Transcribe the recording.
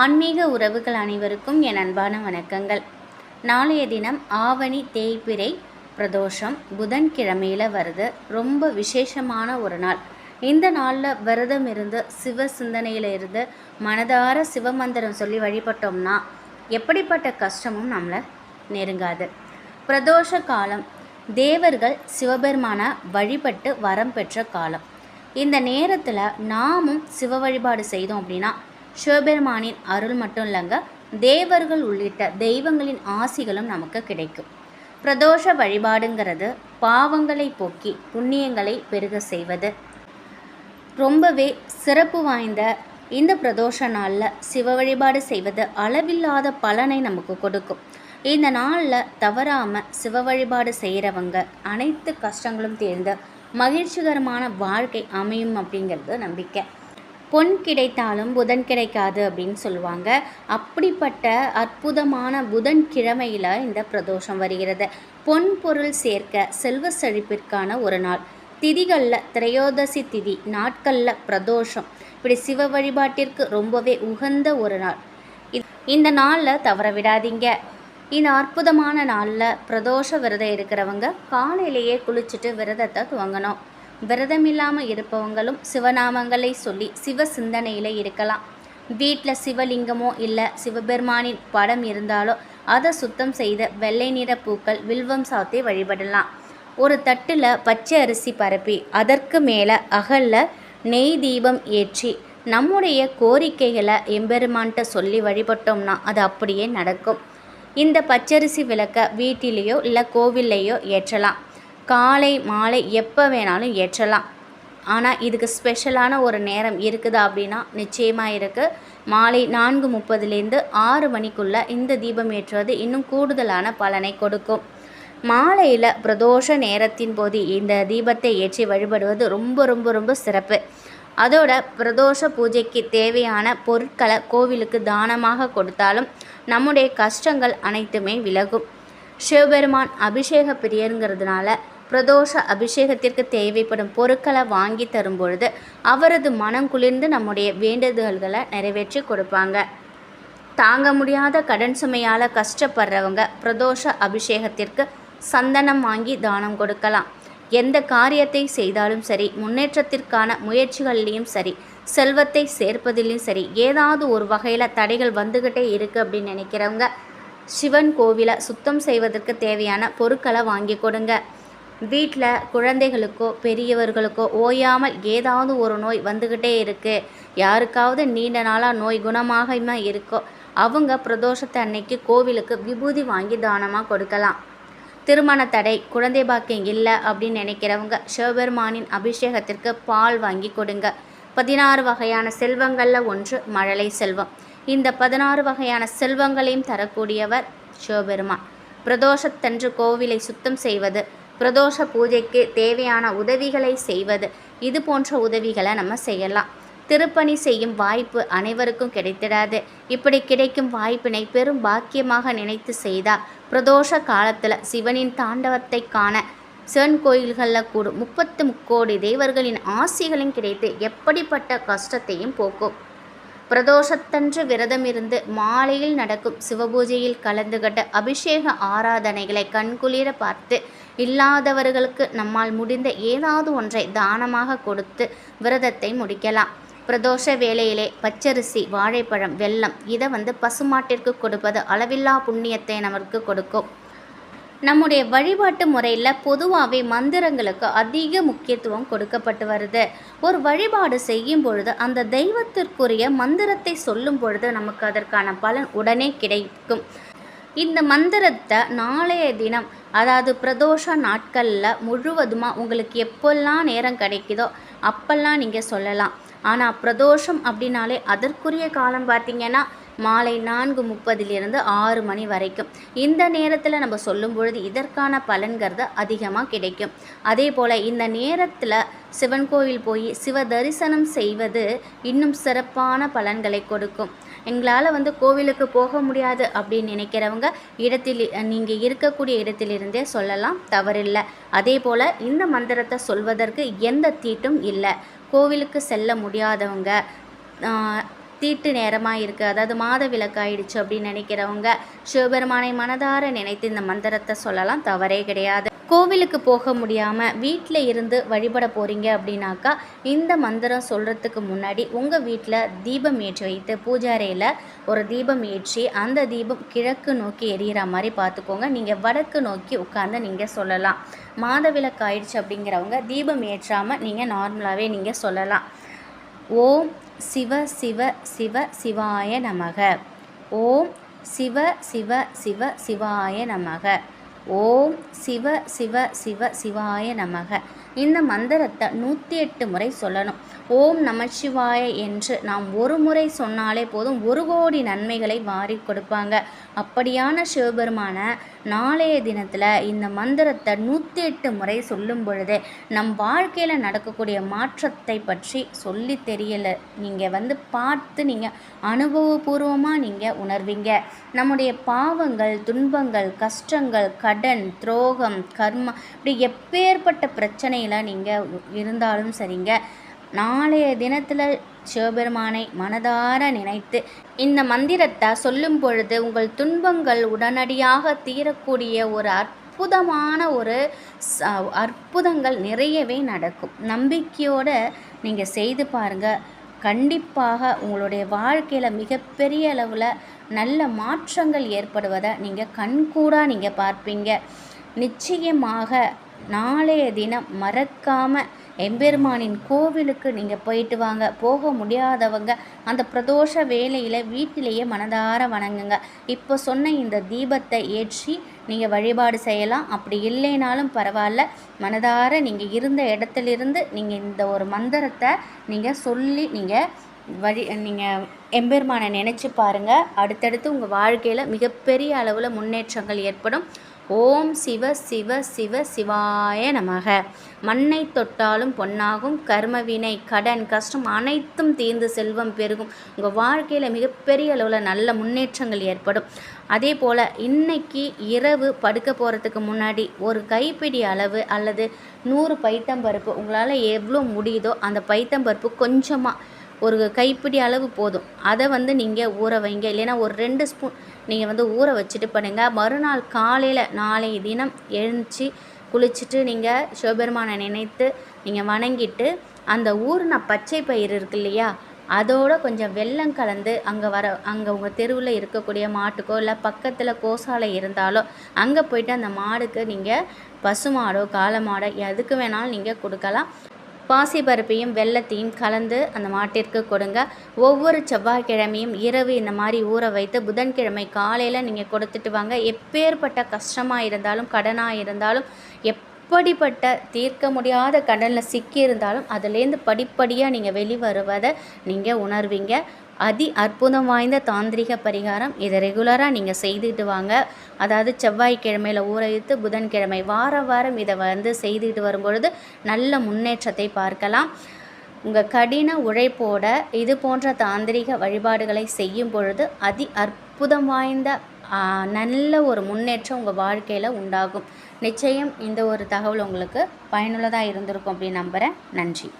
ஆன்மீக உறவுகள் அனைவருக்கும் என் அன்பான வணக்கங்கள். நாளைய தினம் ஆவணி தேய்பிரை பிரதோஷம் புதன்கிழமையில் வருது. ரொம்ப விசேஷமான ஒரு நாள். இந்த நாளில் விரதம் இருந்து சிவ சிந்தனையில் இருந்து மனதார சிவமந்திரம் சொல்லி வழிபட்டோம்னா எப்படிப்பட்ட கஷ்டமும் நம்மளை நெருங்காது. பிரதோஷ காலம் தேவர்கள் சிவபெருமான வழிபட்டு வரம் பெற்ற காலம். இந்த நேரத்தில் நாமும் சிவ வழிபாடு செய்தோம் அப்படின்னா சிவபெருமானின் அருள் மட்டும் இல்லைங்க தேவர்கள் உள்ளிட்ட தெய்வங்களின் ஆசிகளும் நமக்கு கிடைக்கும். பிரதோஷ வழிபாடுங்கிறது பாவங்களை போக்கி புண்ணியங்களை பெருக செய்வது. ரொம்பவே சிறப்பு வாய்ந்த இந்த பிரதோஷ நாளில் சிவ வழிபாடு செய்வது அளவில்லாத பலனை நமக்கு கொடுக்கும். இந்த நாளில் தவறாமல் சிவ வழிபாடு செய்கிறவங்க அனைத்து கஷ்டங்களும் தேர்ந்து மகிழ்ச்சிகரமான வாழ்க்கை அமையும் அப்படிங்கிறது நம்பிக்கை. பொன் கிடைத்தாலும் புதன் கிடைக்காது அப்படின்னு சொல்லுவாங்க. அப்படிப்பட்ட அற்புதமான புதன் கிழமையில் இந்த பிரதோஷம் வருகிறது. பொன் பொருள் சேர்க்க செல்வ செழிப்பிற்கான ஒரு நாள். திதிகளில் திரையோதசி திதி நாட்களில் பிரதோஷம். இப்படி சிவ வழிபாட்டிற்கு ரொம்பவே உகந்த ஒரு நாள். இந்த நாளில் தவற விடாதீங்க. இந்த அற்புதமான நாளில் பிரதோஷ விரதம் இருக்கிறவங்க காலையிலேயே குளிச்சுட்டு விரதத்தை துவங்கணும். விரதம் இல்லாமல் இருப்பவங்களும் சிவநாமங்களை சொல்லி சிவ சிந்தனையில் இருக்கலாம். வீட்டில் சிவலிங்கமோ இல்லை சிவபெருமானின் படம் இருந்தாலோ அதை சுத்தம் செய்த வெள்ளை நிற பூக்கள் வில்வம் சாத்தி வழிபடலாம். ஒரு தட்டில் பச்சை அரிசி பரப்பி அதற்கு மேலே அகலில் நெய் தீபம் ஏற்றி நம்முடைய கோரிக்கைகளை எம்பெருமான்கிட்ட சொல்லி வழிபட்டோம்னா அது அப்படியே நடக்கும். இந்த பச்சரிசி விளக்க வீட்டிலேயோ இல்லை கோவில்லையோ ஏற்றலாம். காலை மாலை எப்போ வேணாலும் ஏற்றலாம். ஆனால் இதுக்கு ஸ்பெஷலான ஒரு நேரம் இருக்குதா அப்படின்னா நிச்சயமாக இருக்குது மாலை நான்கு முப்பதுலேருந்து ஆறு மணிக்குள்ளே இந்த தீபம் ஏற்றுவது இன்னும் கூடுதலான பலனை கொடுக்கும். மாலையில் பிரதோஷ நேரத்தின் போது இந்த தீபத்தை ஏற்றி வழிபடுவது ரொம்ப ரொம்ப ரொம்ப சிறப்பு. அதோட பிரதோஷ பூஜைக்கு தேவையான பொருட்களை கோவிலுக்கு தானமாக கொடுத்தாலும் நம்முடைய கஷ்டங்கள் அனைத்துமே விலகும். சிவபெருமான் அபிஷேக பிரியருங்கிறதுனால பிரதோஷ அபிஷேகத்திற்கு தேவைப்படும் பொருட்களை வாங்கி தரும் பொழுது அவரது மனம் குளிர்ந்து நம்முடைய வேண்டுதல்களை நிறைவேற்றி கொடுப்பாங்க. தாங்க முடியாத கடன் சுமையால் கஷ்டப்படுறவங்க பிரதோஷ அபிஷேகத்திற்கு சந்தனம் வாங்கி தானம் கொடுக்கலாம். எந்த காரியத்தை செய்தாலும் சரி முன்னேற்றத்திற்கான முயற்சிகள்லேயும் சரி செல்வத்தை சேர்ப்பதிலையும் சரி ஏதாவது ஒரு வகையில் தடைகள் வந்துக்கிட்டே இருக்குது அப்படின்னு நினைக்கிறவங்க சிவன் கோவிலை சுத்தம் செய்வதற்கு தேவையான பொருட்களை வாங்கி கொடுங்க. வீட்டில் குழந்தைகளுக்கோ பெரியவர்களுக்கோ ஓயாமல் ஏதாவது ஒரு நோய் வந்துக்கிட்டே இருக்குது யாருக்காவது நீண்ட நாளாக நோய் குணமாகாம இருக்கோ அவங்க பிரதோஷத்தை அன்னைக்கு கோவிலுக்கு விபூதி வாங்கி தானமாக கொடுக்கலாம். திருமண தடை குழந்தை பாக்கியம் இல்லை அப்படின்னு நினைக்கிறவங்க சிவபெருமானின் அபிஷேகத்திற்கு பால் வாங்கி கொடுங்க. பதினாறு வகையான செல்வங்களில் ஒன்று மழலை செல்வம். இந்த பதினாறு வகையான செல்வங்களையும் தரக்கூடியவர் சிவபெருமான். பிரதோஷத்தன்று கோவிலை சுத்தம் செய்வது பிரதோஷ பூஜைக்கு தேவையான உதவிகளை செய்வது. இது போன்ற உதவிகளை நம்ம செய்யலாம். திருப்பணி செய்யும் வாய்ப்பு அனைவருக்கும் கிடைத்திடாது. இப்படி கிடைக்கும் வாய்ப்பினை பெரும் பாக்கியமாக நினைத்து செய்தால் பிரதோஷ காலத்தில் சிவனின் தாண்டவத்தை காண சிவன் கோயில்களில் கூடும் முப்பத்து முக்கோடி தேவர்களின் ஆசிகளும் கிடைத்து எப்படிப்பட்ட கஷ்டத்தையும் போக்கும். பிரதோஷத்தன்று விரதம் இருந்து மாலையில் நடக்கும் சிவபூஜையில் கலந்து கட்ட அபிஷேக ஆராதனைகளை கண்குளிர பார்த்து இல்லாதவர்களுக்கு நம்மால் முடிந்த ஏதாவது ஒன்றை தானமாக கொடுத்து விரதத்தை முடிக்கலாம். பிரதோஷ வேளையிலே பச்சரிசி வாழைப்பழம் வெல்லம் இதை வந்து பசுமாட்டிற்கு கொடுப்பது அளவில்லா புண்ணியத்தை நமக்கு கொடுக்கும். நம்முடைய வழிபாட்டு முறையில் பொதுவாகவே மந்திரங்களுக்கு அதிக முக்கியத்துவம் கொடுக்கப்பட்டு வருது. ஒரு வழிபாடு செய்யும் பொழுது அந்த தெய்வத்திற்குரிய மந்திரத்தை சொல்லும் பொழுது நமக்கு அதற்கான பலன் உடனே கிடைக்கும். இந்த மந்திரத்தை நாளைய தினம் அதாவது பிரதோஷ நாட்களில் முழுவதுமாக உங்களுக்கு எப்போல்லாம் நேரம் கிடைக்குதோ அப்போல்லாம் நீங்கள் சொல்லலாம். ஆனால் பிரதோஷம் அப்படின்னாலே அதற்குரிய காலம் பார்த்திங்கன்னா மாலை நான்கு முப்பதிலிருந்து ஆறு மணி வரைக்கும். இந்த நேரத்தில் நம்ம சொல்லும் பொழுது இதற்கான பலன்கிறது அதிகமாக கிடைக்கும். அதே போல் இந்த நேரத்தில் சிவன் கோவில் போய் சிவ தரிசனம் செய்வது இன்னும் சிறப்பான பலன்களை கொடுக்கும். எங்களால் வந்து கோவிலுக்கு போக முடியாது அப்படின்னு நினைக்கிறவங்க இடத்தில் நீங்கள் இருக்கக்கூடிய இடத்திலிருந்தே சொல்லலாம் தவறில்லை. அதே போல் இந்த மந்திரத்தை சொல்வதற்கு எந்த தீட்டும் இல்லை. கோவிலுக்கு செல்ல முடியாதவங்க தீட்டு நேரமாக இருக்குது அதாவது மாத விளக்காயிடுச்சு அப்படின்னு நினைக்கிறவங்க சிவபெருமானை மனதார நினைத்து இந்த மந்திரத்தை சொல்லலாம். தவறே கிடையாது. கோவிலுக்கு போக முடியாமல் வீட்டில் இருந்து வழிபட போகிறீங்க அப்படின்னாக்கா இந்த மந்திரம் சொல்கிறதுக்கு முன்னாடி உங்கள் வீட்டில் தீபம் ஏற்றி வைத்து பூஜாரையில் ஒரு தீபம் ஏற்றி அந்த தீபம் கிழக்கு நோக்கி எரியிற மாதிரி பார்த்துக்கோங்க. நீங்கள் வடக்கு நோக்கி உட்காந்து நீங்கள் சொல்லலாம். மாதவிலக்கு ஆயிடுச்சு அப்படிங்கிறவங்க தீபம் ஏற்றாமல் நீங்கள் நார்மலாகவே நீங்கள் சொல்லலாம். ஓம் சிவ சிவ சிவ சிவாய நமக. ஓம் சிவ சிவ சிவ சிவாய நமக. ஓம் சிவ சிவ சிவ சிவாய நமக. இந்த மந்திரத்தை நூற்றி எட்டு முறை சொல்லணும். ஓம் நமச்சிவாய என்று நாம் ஒரு முறை சொன்னாலே போதும் ஒரு கோடி நன்மைகளை வாரி கொடுப்பாங்க. அப்படியான சிவபெருமான நாளைய தினத்தில் இந்த மந்திரத்தை நூற்றி எட்டு முறை சொல்லும் பொழுது நம் வாழ்க்கையில் நடக்கக்கூடிய மாற்றத்தை பற்றி சொல்லி தெரியலை. நீங்கள் வந்து பார்த்து நீங்கள் அனுபவபூர்வமாக நீங்கள் உணர்வீங்க. நம்முடைய பாவங்கள் துன்பங்கள் கஷ்டங்கள் கடன் துரோகம் கர்மம் இப்படி எப்பேற்பட்ட பிரச்சனையில் நீங்கள் இருந்தாலும் சரிங்க. நாளைய தினத்தில் சிவபெருமானை மனதார நினைத்து இந்த மந்திரத்தை சொல்லும் பொழுது உங்கள் துன்பங்கள் உடனடியாக தீரக்கூடிய ஒரு அற்புதமான ஒரு அற்புதங்கள் நிறையவே நடக்கும். நம்பிக்கையோடு நீங்கள் செய்து பாருங்கள் கண்டிப்பாக உங்களுடைய வாழ்க்கையில் மிகப்பெரிய அளவில் நல்ல மாற்றங்கள் ஏற்படுவதை நீங்கள் கண்கூடாக நீங்கள் பார்ப்பீங்க. நிச்சயமாக நாளைய தினம் மறக்காமல் எம்பெருமானின் கோவிலுக்கு நீங்கள் போயிட்டு வாங்க. போக முடியாதவங்க அந்த பிரதோஷ வேலையில் வீட்டிலேயே மனதார வணங்குங்க. இப்போ சொன்ன இந்த தீபத்தை ஏற்றி நீங்கள் வழிபாடு செய்யலாம். அப்படி இல்லைனாலும் பரவாயில்ல. மனதார நீங்கள் இருந்த இடத்துலிருந்து நீங்கள் இந்த ஒரு மந்திரத்தை நீங்கள் சொல்லி நீங்கள் வழி நீங்கள் எம்பெருமானை நினச்சி பாருங்கள் அடுத்தடுத்து உங்கள் வாழ்க்கையில் மிகப்பெரிய அளவில் முன்னேற்றங்கள் ஏற்படும். ஓம் சிவ சிவ சிவ சிவாய நமக. மண்ணை தொட்டாலும் பொன்னாகும் கர்மவினை கடன் கஷ்டம் அனைத்தும் தீர்ந்து செல்வம் பெருகும். உங்கள் வாழ்க்கையில் மிகப்பெரிய அளவில் நல்ல முன்னேற்றங்கள் ஏற்படும். அதே போல் இன்னைக்கு இரவு படுக்க போகிறதுக்கு முன்னாடி ஒரு கைப்பிடி அளவு அல்லது நூறு பைத்தம்பருப்பு உங்களால் எவ்வளோ முடியுதோ அந்த பைத்தம்பருப்பு கொஞ்சமாக ஒரு கைப்பிடி அளவு போதும். அதை வந்து நீங்கள் ஊற வைங்க. இல்லைன்னா ஒரு ரெண்டு ஸ்பூன் நீங்கள் வந்து ஊற வச்சுட்டு பண்ணுங்கள் மறுநாள் காலையில் நாளை தினம் எழுந்துச்சி குளிச்சுட்டு நீங்கள் சிவபெருமானை நினைத்து நீங்கள் வணங்கிட்டு அந்த ஊறின பச்சை பயிர் இருக்கு இல்லையா? அதோட கொஞ்சம் வெள்ளம் கலந்து அங்கே வர அங்கே உங்கள் தெருவில் இருக்கக்கூடிய மாட்டுக்கோ இல்லை பக்கத்தில் கோசாலை இருந்தாலோ அங்கே போயிட்டு அந்த மாடுக்கு நீங்கள் பசுமாடோ காளை மாடோ எதுக்கு வேணாலும் நீங்கள் கொடுக்கலாம். பாசிப்பருப்பையும் வெள்ளத்தையும் கலந்து அந்த மாட்டிற்கு கொடுங்க. ஒவ்வொரு செவ்வாய்க்கிழமையும் இரவு இந்த மாதிரி ஊற வைத்து புதன்கிழமை காலையில் நீங்கள் கொடுத்துட்டு வாங்க. எப்பேற்பட்ட கஷ்டமாக இருந்தாலும் கடனாக இருந்தாலும் எப்படிப்பட்ட தீர்க்க முடியாத கடனில் சிக்கி இருந்தாலும் அதுலேருந்து படிப்படியாக நீங்கள் வெளிவருவதை நீங்கள் உணர்வீங்க. அதி அற்புதம் வாய்ந்த தாந்திரிக பரிகாரம். இதை ரெகுலராக நீங்கள் செய்துக்கிட்டு வாங்க. அதாவது செவ்வாய்க்கிழமையில் ஊற வைத்து புதன்கிழமை வார வாரம் இதை வந்து செய்துக்கிட்டு வரும்பொழுது நல்ல முன்னேற்றத்தை பார்க்கலாம். உங்கள் கடின உழைப்போட இது போன்ற தாந்திரிக வழிபாடுகளை செய்யும் பொழுது அதி அற்புதம் வாய்ந்த நல்ல ஒரு முன்னேற்றம் உங்கள் வாழ்க்கையில் உண்டாகும். நிச்சயம் இந்த ஒரு தகவல் உங்களுக்கு பயனுள்ளதாக இருந்திருக்கும் அப்படின்னு நம்புகிறேன் நன்றி.